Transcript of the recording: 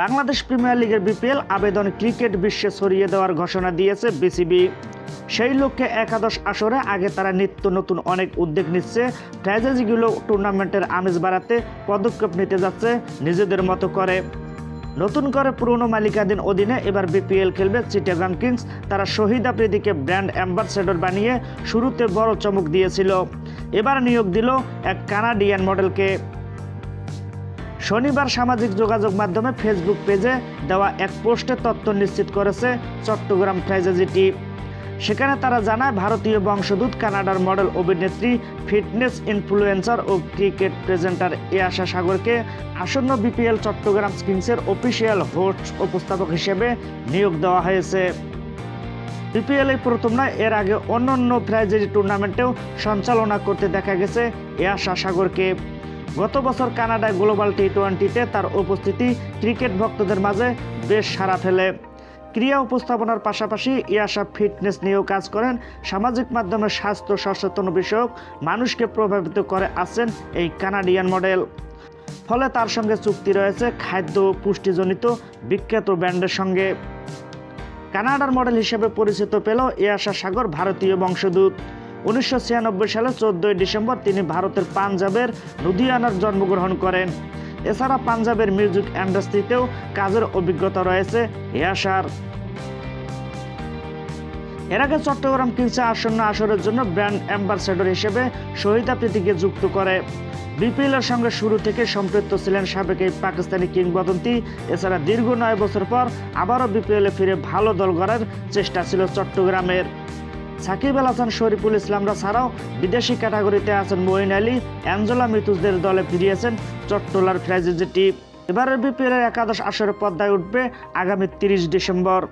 Bangladesh premier লিগের BPL আবেদন cricket বিশ্বে ছড়িয়ে দেওয়ার ঘোষণা দিয়েছে বিসিবি। সেই লক্ষ্যে একাদশ আসরে আগে তারা নিত্য নতুন অনেক উদ্যোগ নিচ্ছে। ফ্র্যাঞ্চাইজিগুলো টুর্নামেন্টের আমেজ বাড়াতে পদক্ষেপ নিতে যাচ্ছে, নিজেদের মতো করে। নতুন করে পুরনো মালিকাধীন অধীনে এবার বিপিএল খেলবে চিটাগাং কিংস। তারা শহীদ আফ্রিদিকে ব্র্যান্ড অ্যাম্বাসেডর বানিয়ে শুরুতে বড় চমক দিয়েছিল। এবার নিয়োগ দিল এক কানাডিয়ান মডেলকে। শনিবার সামাজিক যোগাযোগ মাধ্যমে ফেসবুক পেজে দেওয়া এক পোস্টে তথ্য নিশ্চিত করেছে চট্টগ্রাম ফ্র্যাঞ্চাইজিটি সেখানে তারা জানায়, ভারতীয় বংশোদ্ভূত কানাডার মডেল অভিনেত্রী, ফিটনেস ইনফ্লুয়েন্সার ও ক্রিকেট প্রেজেন্টার এয়াশা সাগরকে আসন্ন বিপিএল চট্টগ্রাম কিংসের অফিসিয়াল হোস্ট উপস্থাপক হিসেবে নিয়োগ দেওয়া হয়েছে। বিপিএল প্রথম নয়, এর আগে অন্যান্য ফ্র্যাঞ্চাইজি টুর্নামেন্টেও সঞ্চালনা করতে দেখা গেছে এয়াশা সাগরকে। গত বছর কানাডায় গ্লোবাল টি টোয়েন্টিতে তার উপস্থিতি ক্রিকেট ভক্তদের মাঝে বেশ সাড়া ফেলে ক্রিয়া উপস্থাপনার পাশাপাশি ইয়াশা ফিটনেস নিয়েও কাজ করেন। সামাজিক মাধ্যমে স্বাস্থ্য সচেতন বিষয়ক মানুষকে প্রভাবিত করে আছেন এই কানাডিয়ান মডেল। ফলে তার সঙ্গে চুক্তি রয়েছে খাদ্য পুষ্টিজনিত বিখ্যাত ব্র্যান্ডের সঙ্গে। কানাডার মডেল হিসেবে পরিচিত পেল ইয়াশা সাগর, ভারতীয় বংশদূত উনিশশো ছিয়ানব্বই সালে চোদ্দই ডিসেম্বর তিনি ভারতের পাঞ্জাবের লুধিয়ানার জন্মগ্রহণ করেন। এছাড়া পাঞ্জাবের মিউজিক ইন্ডাস্ট্রিতেও কাজের অভিজ্ঞতা রয়েছে ইয়াশার এর আগে চট্টগ্রাম কিংসে আসন্ন আসরের জন্য ব্র্যান্ড অ্যাম্বাসেডর হিসেবে শহীদ আফ্রিদিকে যুক্ত করে। বিপিএল এর সঙ্গে শুরু থেকে সম্পৃক্ত ছিলেন সাবেক এই পাকিস্তানি কিংবদন্তি। এছাড়া দীর্ঘ নয় বছর পর আবারও বিপিএল ফিরে ভালো দল গড়ার চেষ্টা ছিল চট্টগ্রামের। সাকিব আল হাসান, শরীফুল ইসলামরা ছাড়াও বিদেশি ক্যাটাগরিতে আছেন মহিন আলী, অ্যাঞ্জেলা মিতুজদের দলে ফিরিয়েছেন চট্টলার ফ্র্যাঞ্চাইজি টিম। এবারের বিপিএলের একাদশ আসরের পর্দায় উঠবে আগামী তিরিশ ডিসেম্বর।